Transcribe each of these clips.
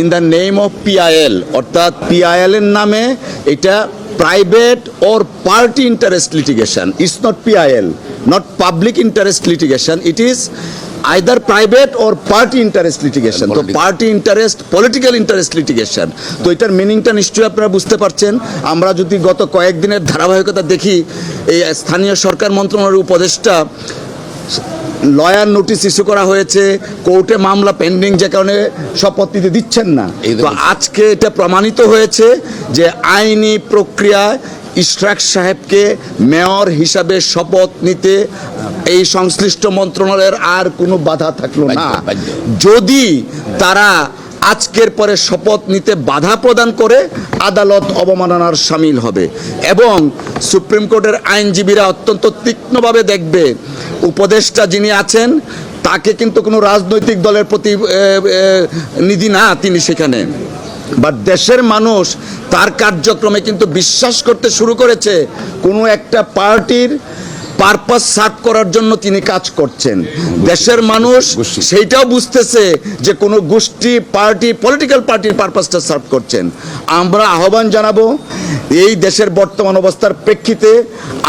In the name of PIL অর্থাৎ PIL এর নামে এটা private or party interest litigation it's not PIL not public interest litigation it is either private or party interest litigation তো party interest political interest litigation তো এটার মিনিংটা নিশ্চয়ই আপনারা বুঝতে পারছেন। আমরা যদি গত কয়েকদিনের ধারাবাহিকতা দেখি এই স্থানীয় সরকার মন্ত্রণালয়ের উপদেষ্টা লয়ার নোটিশ ইস্যু করা হয়েছে কোর্টে মামলা পেন্ডিং যে কারণে শপথ নিতে দিচ্ছেন না। তো আজকে এটা প্রমাণিত হয়েছে যে আইনি প্রক্রিয়ায় ইশরাক সাহেবকে মেয়র হিসাবে শপথ নিতে এই সংশ্লিষ্ট মন্ত্রণালয়ের আর কোনো বাধা থাকল না। যদি তারা আজকের পরে শপথ নিতে বাধা প্রদান করে আদালত অবমাননার সামিল হবে। এবং সুপ্রিম কোর্টের আইনজীবীরা অত্যন্ত তীক্ষ্ণভাবে দেখবে, উপদেষ্টা যিনি আছেন, তাকে কিন্তু কোনো রাজনৈতিক দলের প্রতি নিধি না তিনি সেখানে। বাট দেশের মানুষ তার কার্যক্রমে কিন্তু বিশ্বাস করতে শুরু করেছে, কোনো একটা পার্টির পারপাস সার্ভ করার জন্য তিনি কাজ করছেন। দেশের মানুষ সেইটাও বুঝতেছে যে কোনো গোষ্ঠী পার্টি পলিটিক্যাল পার্টির পারপাসটা সার্ভ করছেন। আমরা আহ্বান জানাব এই দেশের বর্তমান অবস্থার প্রেক্ষিতে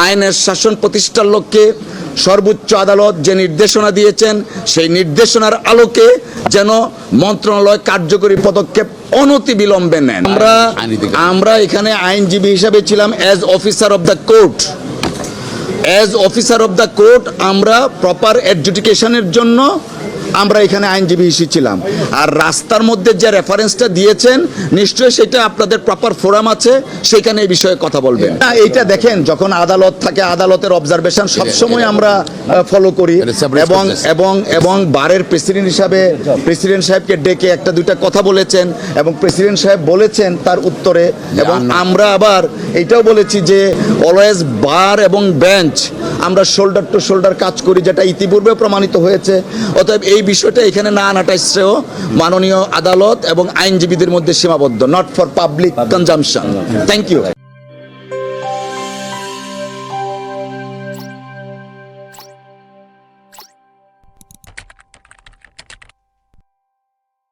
আইনের শাসন প্রতিষ্ঠার লক্ষ্যে সর্বোচ্চ আদালত যে নির্দেশনা দিয়েছেন সেই নির্দেশনার আলোকে যেন মন্ত্রণালয় কার্যকরী পদক্ষেপ অনতি বিলম্বে নেন আমরা আমরা এখানে আইনজীবী হিসাবে ছিলাম as officer of the court as officer of the court আমরা প্রপার অ্যাডজুডিকেশনের জন্য আমরা এখানে আইনজীবী হিসেবে ছিলাম। আর রাস্তার মধ্যে যে রেফারেন্সটা দিয়েছেন নিশ্চয়ই সেটা আপনাদের প্রপার ফোরাম আছে সেখানে এই বিষয়ে কথা বলবেন। না এইটা দেখেন যখন আদালত থাকে আদালতের অবজারভেশন সবসময় আমরা ফলো করি। এবং এবং এবং বারের প্রেসিডেন্ট হিসাবে প্রেসিডেন্ট সাহেবকে ডেকে একটা দুইটা কথা বলেছেন এবং প্রেসিডেন্ট সাহেব বলেছেন তার উত্তরে। এবং আমরা- আমরা আবার এটাও বলেছি যে অলওয়েজ বার এবং বেঞ্চ আমরা শোল্ডার টু শোল্ডার কাজ করি, যেটা ইতিপূর্বে প্রমাণিত হয়েছে। অতএব এই বিষয়টা এখানে না আনাটা শ্রেয়। মাননীয় আদালত এবং আইনজীবীদের মধ্যে সীমাবদ্ধ not for public consumption thank you